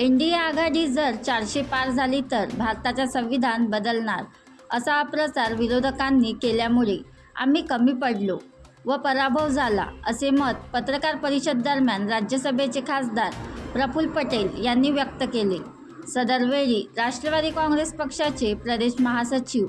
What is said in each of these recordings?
N D A आघाडी जर चारशे पार झाली तर भारताचे संविधान बदलणार असा प्रचार विरोधकांनी केल्यामुळे आम्ही कमी पडलो व पराभव झाला असे मत पत्रकार परिषद दरम्यान राज्यसभेचे खासदार प्रफुल्ल पटेल यांनी व्यक्त केले. सदरवेळी राष्ट्रवादी काँग्रेस पक्षाचे प्रदेश महासचिव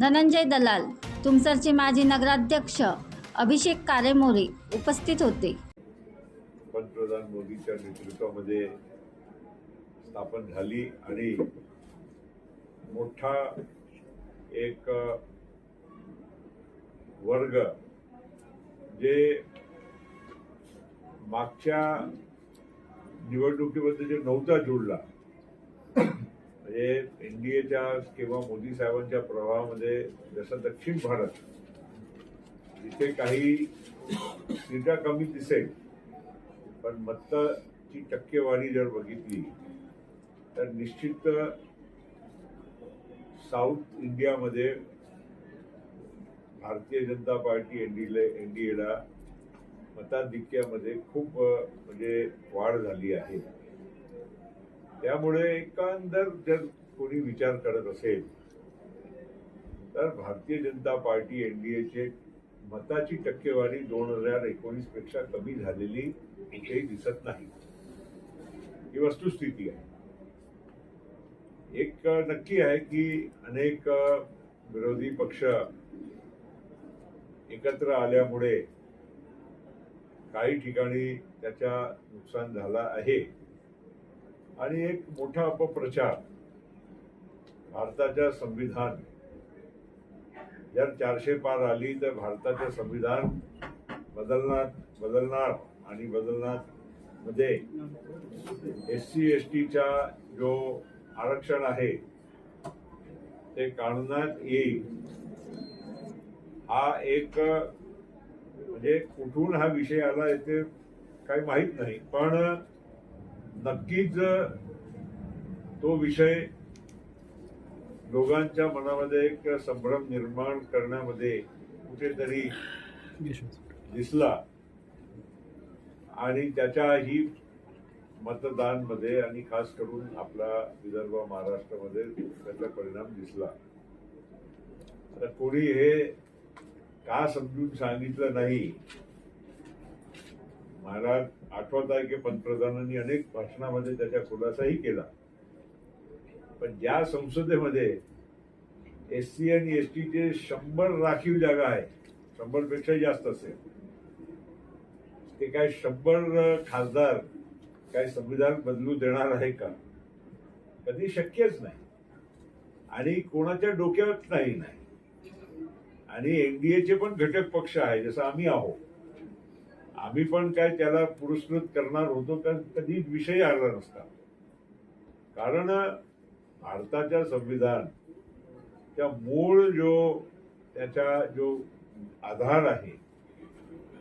धनंजय दलाल तुमसरचे माजी नगराध्यक्ष अभिषेक कारेमोरे उपस्थित होते. पंतप्रधान मोदीच्या नेतृत्वामध्ये स्थापन झाली आणि मोठा एक वर्ग जे मागच्या निवडणुकीमध्ये जे नव्हता जुळला म्हणजे एनडीएच्या किंवा मोदी साहेबांच्या प्रभावामध्ये जसं दक्षिण भारत जिथे काही सीटा कमी दिसेल पण मतची टक्केवारी जर बघितली तर निश्चित साऊथ इंडियामध्ये भारतीय जनता पार्टी एनडीला एनडीएला मताधिक्यामध्ये खूप म्हणजे वाढ झाली आहे. त्यामुळे एकंदर जर कोणी विचार करत असेल तर भारतीय जनता पार्टी एनडीएचे मताची टक्केवारी दोन हजार एकोणीसपेक्षा कमी झालेली हे दिसत नाही. ही वस्तुस्थिती आहे. एक नक्की आहे की अनेक विरोधी पक्ष एकत्र आल्यामुळे काही ठिकाणी त्याचा नुकसान झाला आहे. आणि एक मोठा अपप्रचार भारताच्या संविधान जर चारशे पार आली तर भारताचं संविधान बदलणार बदलणार आणि बदलणार मध्ये एस सी एस टीचा जो आरक्षण आहे ते काढण्यात येईल. हा एक म्हणजे कुठून हा विषय आला याचे काही माहीत नाही पण नक्कीच तो विषय लोकांच्या मनामध्ये एक संभ्रम निर्माण करण्यामध्ये कुठेतरी दिसला. आणि त्याच्याही मतदानमध्ये आणि खास करून आपला विदर्भ महाराष्ट्रामध्ये त्याचा परिणाम दिसला. आता कोणी हे का समजून सांगितलं नाही? मला आठवत आहे की पंतप्रधानांनी अनेक भाषणामध्ये त्याचा खुलासाही केला. पण ज्या संसदेमध्ये एस सी आणि एस टीचे शंभर राखीव जागा आहे शंभरपेक्षा जास्त असेल ते काय शंभर खासदार काय संविधान बदलू देणार आहे का? कधी शक्यच नाही. आणि कोणाच्या डोक्यात नाही नाही. आणि एनडीएचे पण घटक पक्ष आहे जसं आम्ही आहोत. आम्ही पण काय त्याला पुरस्कृत करणार होतो का कधी विषय आला नसता. कारण भारताच्या संविधान त्या मूळ जो त्याचा जो आधार आहे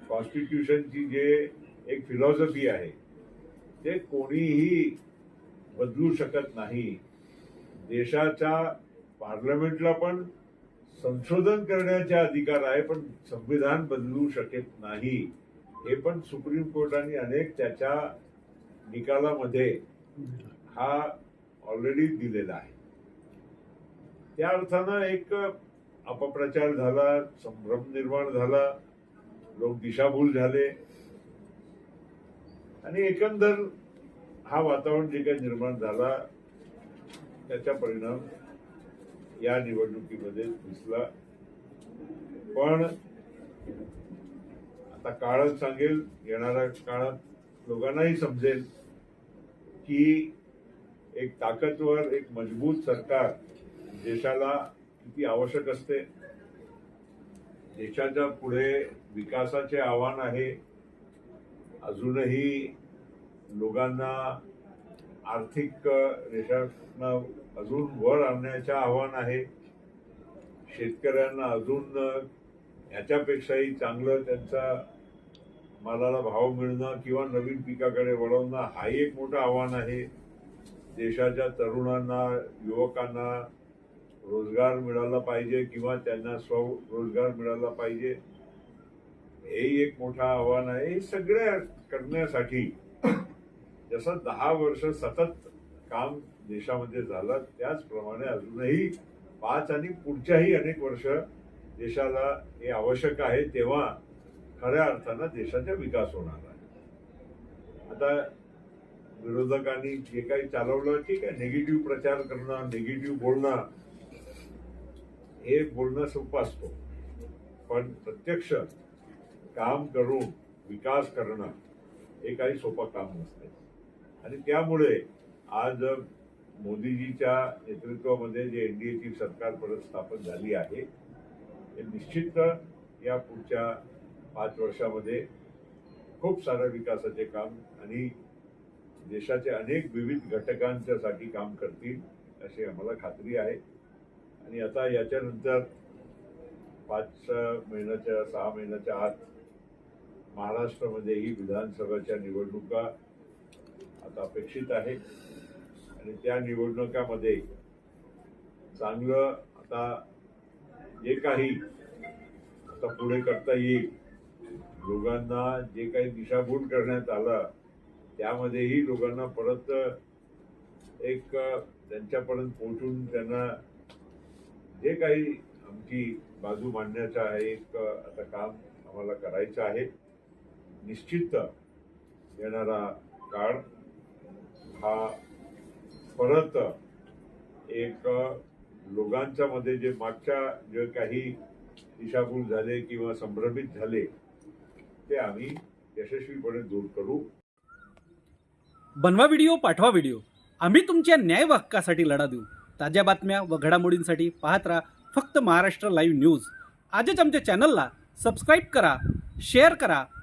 कॉन्स्टिट्यूशनची जे एक फिलॉसॉफी आहे ते कोणीही बदलू शकत नाही. देशाच्या पार्लमेंटला पण संशोधन करण्याचा अधिकार आहे पण संविधान बदलू शकत नाही. हे पण सुप्रीम कोर्टाने अनेक त्याच्या निकालामध्ये हा ऑलरेडी दिलेला आहे. त्या अर्थानं एक अपप्रचार झाला संभ्रम निर्माण झाला लोक दिशाभूल झाले. आणि एकंदर हा वातावरण जे काही निर्माण झाला त्याचा परिणाम या निवडणुकीमध्ये दिसला. पण आता काळच सांगेल येणाऱ्या काळात लोकांनाही समजेल की एक ताकदवर एक मजबूत सरकार देशाला किती आवश्यक असते. देशाच्या पुढे विकासाचे आव्हान आहे. अजूनही लोकांना आर्थिक रेषांना अजून वर आणण्याचं आव्हान आहे. शेतकऱ्यांना अजून याच्यापेक्षाही चांगलं त्यांचा मालाला भाव मिळणं किंवा नवीन पिकाकडे वळवणं हाही एक मोठं आव्हान आहे. देशाच्या तरुणांना युवकांना रोजगार मिळाला पाहिजे किंवा त्यांना स्वरोजगार मिळाला पाहिजे. हेही एक मोठं आव्हान आहे. सगळ्या करण्यासाठी जसं दहा वर्ष सतत काम देशामध्ये झालं त्याचप्रमाणे अजूनही पाच आणि पुढच्याही अनेक वर्ष देशाला हे आवश्यक आहे तेव्हा खऱ्या अर्थानं देशाचा विकास होणार आहे. आता विरोधकांनी जे काही चालवलं ठीक आहे निगेटिव्ह प्रचार करणं निगेटिव्ह बोलणं हे बोलणं सोपं असतो. पण प्रत्यक्ष काम करून विकास करणं हे काही सोपं काम नसते आणि त्यामुळे आज मोदीजीच्या नेतृत्वामध्ये जे एनडीएची सरकार परत स्थापन झाली आहे हे निश्चित या पुढच्या पाच वर्षामध्ये खूप सारं विकासाचे काम आणि देशाचे अनेक विविध घटकांच्यासाठी काम करतील अशी आम्हाला खात्री आहे. आणि आता याच्यानंतर पाच महिन्याच्या सहा महिन्याच्या आत महाराष्ट्रामध्येही विधानसभाच्या निवडणुका आता अपेक्षित आहे आणि त्या निवडणुकामध्ये चांगलं आता जे काही आता पुढे करता येईल लोकांना जे काही दिशाभूल करण्यात आलं त्यामध्येही लोकांना परत एक त्यांच्यापर्यंत पोहोचून त्यांना जे काही आमची बाजू मांडण्याचं आहे एक आता काम आम्हाला करायचं आहे. निश्चित येणारा काळ हा परत एक लोकांच्या मध्ये जे मागच्या जे काही दिशाभूल झाले किंवा संभ्रमित झाले ते आम्ही यशस्वीपणे दूर करू. बनवा व्हिडिओ पाठवा व्हिडिओ. आम्ही तुमच्या न्याय हक्कासाठी लढा देऊ. ताज्या बातम्या व घडामोडींसाठी पाहत राहा फक्त महाराष्ट्र लाईव्ह न्यूज. आजच आमच्या चॅनलला सबस्क्राईब करा शेअर करा